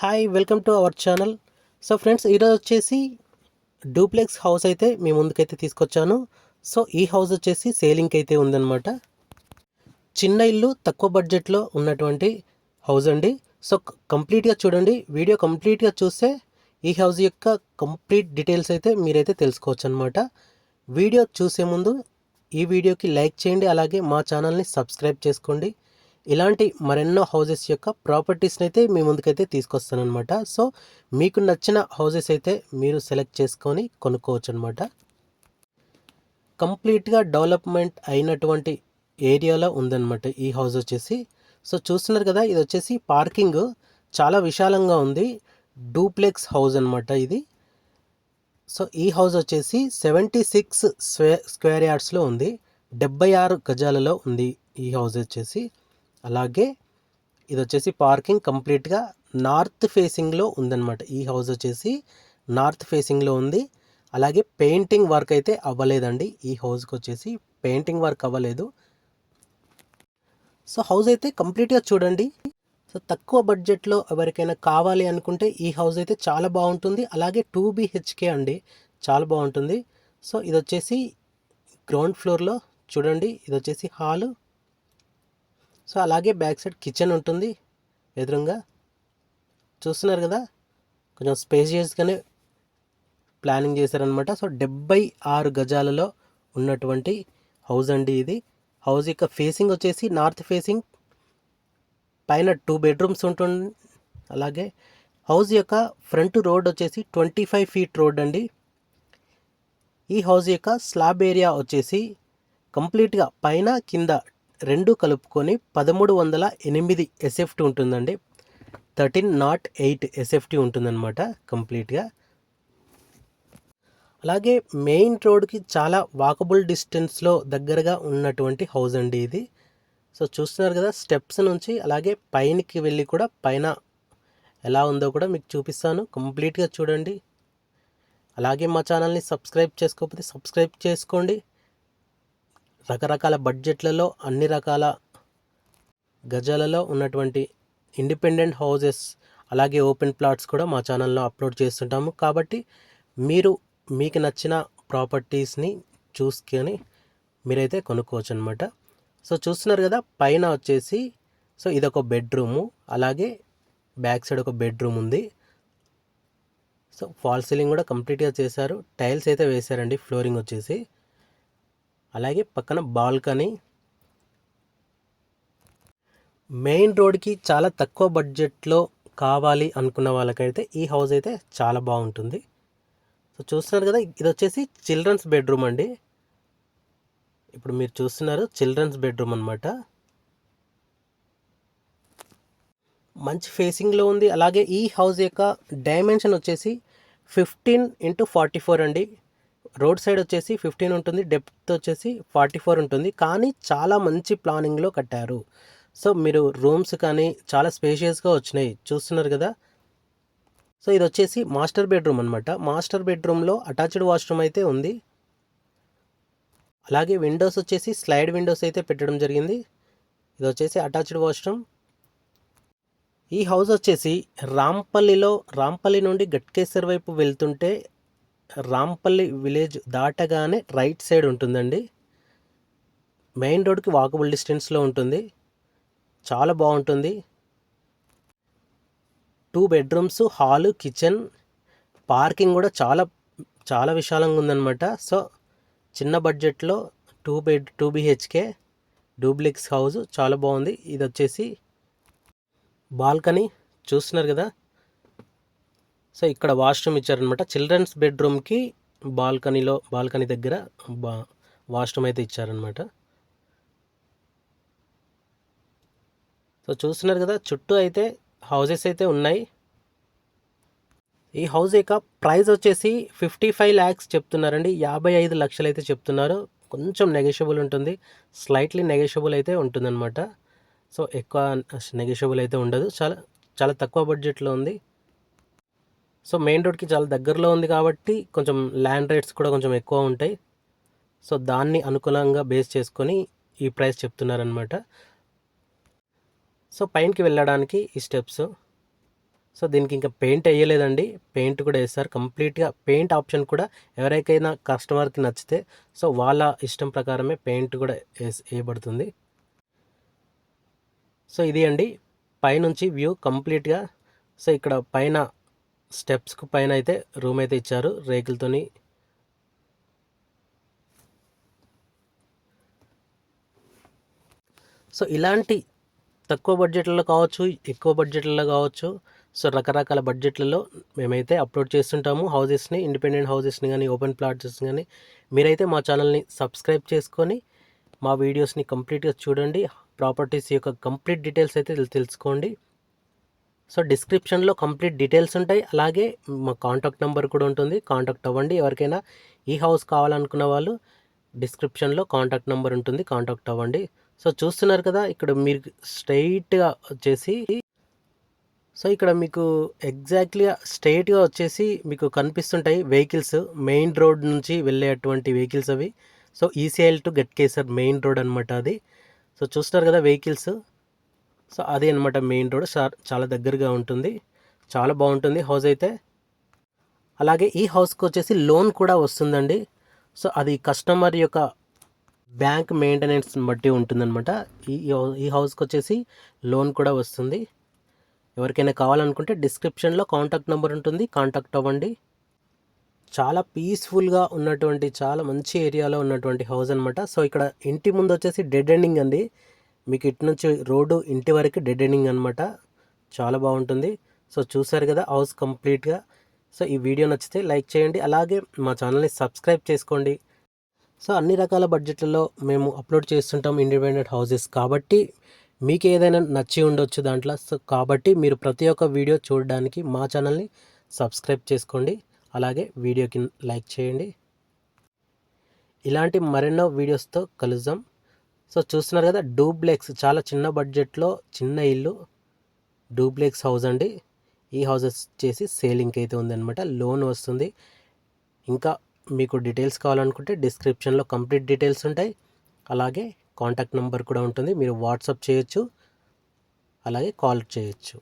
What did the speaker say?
Hi welcome to our channel so friends ఈరోజు వచ్చేసి duplex house అయితే మీ ముందుకైతే తీసుకొచ్చాను. సో ఈ హౌస్ వచ్చేసి సేలింగ్కి అయితే ఉందన్నమాట. చిన్న ఇల్లు తక్కువ బడ్జెట్లో ఉన్నటువంటి హౌస్ అండి. సో కంప్లీట్గా చూడండి. వీడియో కంప్లీట్గా చూస్తే ఈ హౌస్ యొక్క కంప్లీట్ డీటెయిల్స్ అయితే మీరైతే తెలుసుకోవచ్చు అనమాట వీడియో చూసే ముందు ఈ వీడియోకి లైక్ చేయండి. అలాగే మా ఛానల్ని సబ్స్క్రైబ్ చేసుకోండి. ఇలాంటి మరెన్నో హౌసెస్ యొక్క ప్రాపర్టీస్ని అయితే మీ ముందుకైతే తీసుకొస్తానమాట సో మీకు నచ్చిన హౌసెస్ అయితే మీరు సెలెక్ట్ చేసుకొని కొనుక్కోవచ్చు అనమాట కంప్లీట్గా డెవలప్మెంట్ అయినటువంటి ఏరియాలో ఉందన్నమాట ఈ హౌస్ వచ్చేసి. సో చూస్తున్నారు కదా ఇది వచ్చేసి పార్కింగ్. చాలా విశాలంగా ఉంది. డూప్లెక్స్ హౌస్ అనమాట ఇది. సో ఈ హౌస్ వచ్చేసి సెవెంటీ సిక్స్ స్క్వేర్ యార్డ్స్లో ఉంది. డెబ్బై ఆరు గజాలలో ఉంది ఈ హౌస్ వచ్చేసి. అలాగే ఇది వచ్చేసి పార్కింగ్ కంప్లీట్గా నార్త్ ఫేసింగ్లో ఉందన్నమాట. ఈ హౌస్ వచ్చేసి నార్త్ ఫేసింగ్లో ఉంది. అలాగే పెయింటింగ్ వర్క్ అయితే అవ్వలేదండి. ఈ హౌస్కి వచ్చేసి పెయింటింగ్ వర్క్ అవ్వలేదు. సో హౌస్ అయితే కంప్లీట్గా చూడండి. సో తక్కువ బడ్జెట్లో ఎవరికైనా కావాలి అనుకుంటే ఈ హౌస్ అయితే చాలా బాగుంటుంది. అలాగే టూ బిహెచ్కే అండి. చాలా బాగుంటుంది. సో ఇది వచ్చేసి గ్రౌండ్ ఫ్లోర్లో చూడండి. ఇది వచ్చేసి హాలు. సో అలాగే బ్యాక్ సైడ్ కిచెన్ ఉంటుంది ఎదురుగా. చూస్తున్నారు కదా? కొంచెం స్పేసియస్గానే ప్లానింగ్ చేశారనమాట సో డెబ్బై ఆరు గజాలలో ఉన్నటువంటి హౌస్ అండి ఇది. హౌస్ యొక్క ఫేసింగ్ వచ్చేసి నార్త్ ఫేసింగ్. పైన టూ బెడ్రూమ్స్ ఉంటుంది. అలాగే హౌస్ యొక్క ఫ్రంట్ రోడ్ వచ్చేసి ట్వంటీ ఫైవ్ ఫీట్ రోడ్ అండి. ఈ హౌస్ యొక్క స్లాబ్ ఏరియా వచ్చేసి కంప్లీట్గా పైన కింద రెండు కలుపుకొని పదమూడు వందల ఎనిమిది ఎస్ఎఫ్టీ ఉంటుందండి. థర్టీన్ నాట్ ఎయిట్ ఎస్ఎఫ్టీ ఉంటుందన్నమాట కంప్లీట్గా. అలాగే మెయిన్ రోడ్కి చాలా వాకబుల్ డిస్టెన్స్లో దగ్గరగా ఉన్నటువంటి హౌస్ అండి ఇది. సో చూస్తున్నారు కదా స్టెప్స్ నుంచి అలాగే పైనకి వెళ్ళి కూడా పైన ఎలా ఉందో కూడా మీకు చూపిస్తాను. కంప్లీట్గా చూడండి. అలాగే మా ఛానల్ని సబ్స్క్రైబ్ చేసుకోకపోతే సబ్స్క్రైబ్ చేసుకోండి. రకరకాల బడ్జెట్లలో అన్ని రకాల గజాలలో ఉన్నటువంటి ఇండిపెండెంట్ హౌజెస్ అలాగే ఓపెన్ ప్లాట్స్ కూడా మా ఛానల్లో అప్లోడ్ చేస్తుంటాము. కాబట్టి మీరు మీకు నచ్చిన ప్రాపర్టీస్ని చూసుకొని మీరైతే కొనుక్కోవచ్చు అనమాట సో చూస్తున్నారు కదా పైన వచ్చేసి సో ఇదొక బెడ్రూము అలాగే బ్యాక్ సైడ్ ఒక బెడ్రూమ్ ఉంది. సో ఫాల్ సీలింగ్ కూడా కంప్లీట్గా చేశారు. టైల్స్ అయితే వేశారండి ఫ్లోరింగ్ వచ్చేసి. అలాగే పక్కన బాల్కనీ. మెయిన్ రోడ్కి చాలా తక్కువ బడ్జెట్లో కావాలి అనుకున్న వాళ్ళకైతే ఈ హౌస్ అయితే చాలా బాగుంటుంది. సో చూస్తున్నారు కదా ఇది వచ్చేసి చిల్డ్రన్స్ బెడ్రూమ్ అండి. ఇప్పుడు మీరు చూస్తున్నారు చిల్డ్రన్స్ బెడ్రూమ్ అనమాట మంచి ఫేసింగ్లో ఉంది. అలాగే ఈ హౌస్ యొక్క డైమెన్షన్ వచ్చేసి ఫిఫ్టీన్ ఇంటూ ఫార్టీ ఫోర్ అండి. రోడ్ సైడ్ వచ్చేసి ఫిఫ్టీన్ ఉంటుంది డెప్త్ వచ్చేసి ఫార్టీ ఫోర్ ఉంటుంది. కానీ చాలా మంచి ప్లానింగ్లో కట్టారు. సో మీరు రూమ్స్ కానీ చాలా స్పేషియస్గా వచ్చినాయి. చూస్తున్నారు కదా? సో ఇది వచ్చేసి మాస్టర్ బెడ్రూమ్ అనమాట మాస్టర్ బెడ్రూమ్లో అటాచ్డ్ వాష్రూమ్ అయితే ఉంది. అలాగే విండోస్ వచ్చేసి స్లైడ్ విండోస్ అయితే పెట్టడం జరిగింది. ఇది వచ్చేసి అటాచ్డ్ వాష్రూమ్. ఈ హౌస్ వచ్చేసి రాంపల్లిలో రాంపల్లి నుండి గట్కేశ్వర్ వైపు వెళ్తుంటే రాంపల్లి విలేజ్ దాటగానే రైట్ సైడ్ ఉంటుందండి. మెయిన్ రోడ్కి వాకబుల్ డిస్టెన్స్లో ఉంటుంది. చాలా బాగుంటుంది. Two bedrooms hall kitchen parking కూడా చాలా చాలా విశాలంగా ఉందన్నమాట. సో చిన్న బడ్జెట్లో two bed two BHK duplex house చాలా బాగుంది. ఇది వచ్చేసి బాల్కనీ చూస్తున్నారు కదా? సో ఇక్కడ వాష్రూమ్ ఇచ్చారనమాట. చిల్డ్రన్స్ బెడ్రూమ్కి బాల్కనీలో బాల్కనీ దగ్గర బా వాష్రూమ్ అయితే ఇచ్చారనమాట. సో చూస్తున్నారు కదా చుట్టూ అయితే హౌజెస్ అయితే ఉన్నాయి. ఈ హౌస్ యొక్క ప్రైస్ వచ్చేసి ఫిఫ్టీ ఫైవ్ ల్యాక్స్ చెప్తున్నారండి. యాభై ఐదు లక్షలు అయితే చెప్తున్నారు. కొంచెం నెగెషియబుల్ ఉంటుంది. స్లైట్లీ నెగెషియబుల్ అయితే ఉంటుందన్నమాట. సో ఎక్కువ నెగెషియబుల్ అయితే ఉండదు. చాలా చాలా తక్కువ బడ్జెట్లో ఉంది. సో మెయిన్ రోడ్కి చాలా దగ్గరలో ఉంది కాబట్టి కొంచెం ల్యాండ్ రేట్స్ కూడా కొంచెం ఎక్కువ ఉంటాయి. సో దాన్ని అనుకూలంగా బేస్ చేసుకొని ఈ ప్రైస్ చెప్తున్నారనమాట సో పైనకి వెళ్ళడానికి ఈ స్టెప్స్. సో దీనికి ఇంకా పెయింట్ వేయలేదండి. పెయింట్ కూడా వేస్తారు. కంప్లీట్గా పెయింట్ ఆప్షన్ కూడా ఎవరికైనా కస్టమర్కి నచ్చితే సో వాళ్ళ ఇష్టం ప్రకారమే పెయింట్ కూడా వేస్ వేయబడుతుంది. సో ఇది అండి. పైనుంచి వ్యూ కంప్లీట్గా. సో ఇక్కడ పైన స్టెప్స్కు పైన అయితే రూమ్ అయితే ఇచ్చారు. రేకులతోని సో ఇలాంటి తక్కువ బడ్జెట్లలో కావచ్చు ఎక్కువ బడ్జెట్లలో కావచ్చు సో రకరకాల బడ్జెట్లలో మేమైతే అప్లోడ్ చేస్తుంటాము. హౌజెస్ని ఇండిపెండెంట్ హౌజెస్ని కానీ ఓపెన్ ప్లాట్స్ కానీ మీరైతే మా ఛానల్ని సబ్స్క్రైబ్ చేసుకొని మా వీడియోస్ని కంప్లీట్గా చూడండి. ప్రాపర్టీస్ యొక్క కంప్లీట్ డీటెయిల్స్ అయితే తెలుసుకోండి. సో డిస్క్రిప్షన్లో కంప్లీట్ డీటెయిల్స్ ఉంటాయి. అలాగే మా కాంటాక్ట్ నెంబర్ కూడా ఉంటుంది. కాంటాక్ట్ అవ్వండి. ఎవరికైనా ఈ హౌస్ కావాలనుకున్న వాళ్ళు డిస్క్రిప్షన్లో కాంటాక్ట్ నెంబర్ ఉంటుంది. కాంటాక్ట్ అవ్వండి. సో చూస్తున్నారు కదా ఇక్కడ మీరు స్ట్రైట్గా వచ్చేసి సో ఇక్కడ మీకు ఎగ్జాక్ట్లీగా స్ట్రైట్గా వచ్చేసి మీకు కనిపిస్తుంటాయి వెహికల్స్. మెయిన్ రోడ్ నుంచి వెళ్ళేటువంటి వెహికల్స్ అవి. So ECIL to Ghatkesar main road అనమాట అది. సో చూస్తున్నారు కదా వెహికల్స్. సో అదే అనమాట మెయిన్ రోడ్. చాలా దగ్గరగా ఉంటుంది. చాలా బాగుంటుంది హౌస్ అయితే. అలాగే ఈ హౌస్కి వచ్చేసి లోన్ కూడా వస్తుందండి. సో అది కస్టమర్ యొక్క బ్యాంక్ మెయింటెనెన్స్ బట్టి ఉంటుందన్నమాట. ఈ ఈ హౌస్కి వచ్చేసి లోన్ కూడా వస్తుంది. ఎవరికైనా కావాలనుకుంటే డిస్క్రిప్షన్లో కాంటాక్ట్ నెంబర్ ఉంటుంది. కాంటాక్ట్ అవ్వండి. చాలా పీస్ఫుల్గా ఉన్నటువంటి చాలా మంచి ఏరియాలో ఉన్నటువంటి హౌస్ అనమాట సో ఇక్కడ ఇంటి ముందు వచ్చేసి డెడ్ ఎండింగ్ అండి. మీకు ఇటు నుంచి రోడ్డు ఇంటి వరకు డెడ్ ఎండింగ్ అనమాట చాలా బాగుంటుంది. సో చూసారు కదా హౌస్ కంప్లీట్గా సో ఈ వీడియో నచ్చితే లైక్ చేయండి. అలాగే మా ఛానల్ని సబ్స్క్రైబ్ చేసుకోండి. సో అన్ని రకాల బడ్జెట్లలో మేము అప్లోడ్ చేస్తుంటాం ఇండిపెండెంట్ హౌసెస్ కాబట్టి మీకు ఏదైనా నచ్చి ఉండొచ్చు దాంట్లో. సో కాబట్టి మీరు ప్రతి ఒక్క వీడియో చూడడానికి మా ఛానల్ని సబ్స్క్రైబ్ చేసుకోండి. అలాగే వీడియోకి లైక్ చేయండి. ఇలాంటి మరెన్నో వీడియోస్తో కలుద్దాం. సో చూస్తున్నారు కదా డూప్లెక్స్ చాలా చిన్న బడ్జెట్లో చిన్న ఇల్లు డూప్లెక్స్ హౌస్ అండి. ఈ హౌసెస్ చేసి సేలింగ్కి అయితే ఉందన్నమాట లోన్ వస్తుంది. ఇంకా మీకు డీటెయిల్స్ కావాలనుకుంటే డిస్క్రిప్షన్లో కంప్లీట్ డీటెయిల్స్ ఉంటాయి. అలాగే కాంటాక్ట్ నెంబర్ కూడా ఉంటుంది మీరు వాట్సాప్ చేయొచ్చు అలాగే కాల్ చేయొచ్చు.